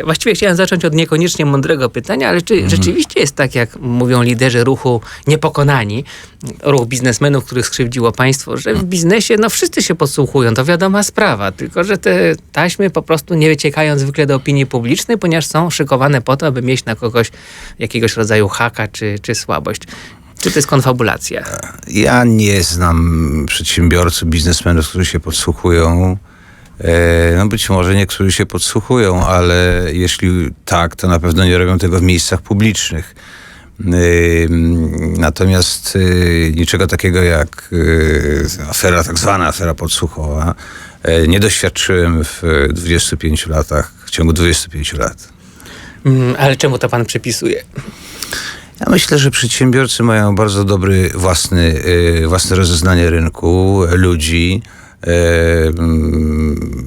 Ja właściwie chciałem zacząć od niekoniecznie mądrego pytania, ale czy rzeczywiście jest tak, jak mówią liderzy ruchu niepokonani, ruch biznesmenów, których skrzywdziło państwo, że w biznesie no wszyscy się podsłuchują, to wiadoma sprawa, tylko że te taśmy po prostu nie wyciekają zwykle do opinii publicznej, ponieważ są szykowane po to, aby mieć na kogoś jakiegoś rodzaju haka czy, czy słabość. Czy to jest konfabulacja? Ja nie znam przedsiębiorców, biznesmenów, którzy się podsłuchują. E, No być może niektórzy się podsłuchują, ale jeśli tak, to na pewno nie robią tego w miejscach publicznych. Ym, Natomiast y, niczego takiego jak afera, tak zwana afera podsłuchowa, e, nie doświadczyłem w 25 latach, w ciągu 25 lat. Mm, Ale czemu to pan przypisuje? Ja myślę, że przedsiębiorcy mają bardzo dobry własny, własne rozeznanie rynku, ludzi.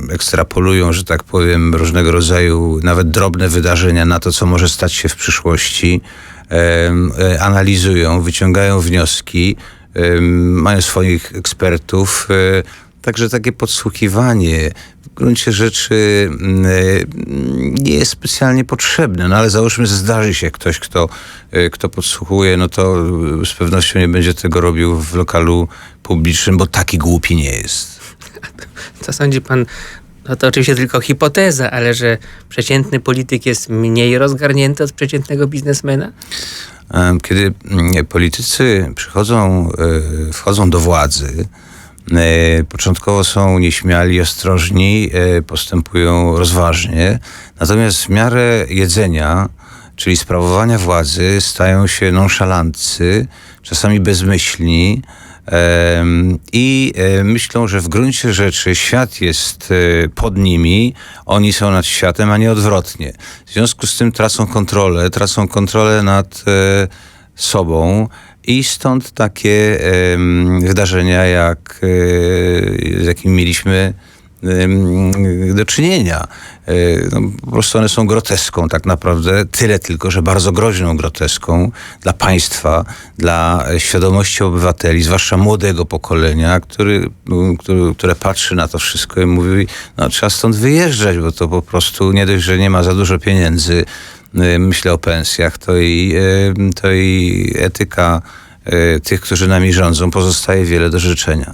Ekstrapolują, że tak powiem, różnego rodzaju, nawet drobne wydarzenia na to, co może stać się w przyszłości. e, analizują, wyciągają wnioski, mają swoich ekspertów. e, Także takie podsłuchiwanie w gruncie rzeczy mm, e, nie jest specjalnie potrzebne. No ale załóżmy, że zdarzy się ktoś, kto, kto podsłuchuje, no to z pewnością nie będzie tego robił w lokalu publicznym, bo taki głupi nie jest. Co sądzi pan? No to oczywiście tylko hipoteza, ale że przeciętny polityk jest mniej rozgarnięty od przeciętnego biznesmena? Kiedy mm, politycy przychodzą, e, wchodzą do władzy, e, początkowo są nieśmiali, ostrożni, e, postępują rozważnie, natomiast w miarę jedzenia, czyli sprawowania władzy, stają się nonszalanccy, czasami bezmyślni, i e, myślą, że w gruncie rzeczy świat jest e, pod nimi, oni są nad światem, a nie odwrotnie. W związku z tym tracą kontrolę, tracą kontrolę nad e, sobą i stąd takie wydarzenia, jak, z jakimi mieliśmy do czynienia. E, No, po prostu one są groteską tak naprawdę, tyle tylko, że bardzo groźną groteską dla państwa, dla e, świadomości obywateli, zwłaszcza młodego pokolenia, który, który, które patrzy na to wszystko i mówi, no trzeba stąd wyjeżdżać, bo to po prostu nie dość, że nie ma za dużo pieniędzy, e, myślę o pensjach, to i, to i etyka tych, którzy nami rządzą, pozostaje wiele do życzenia.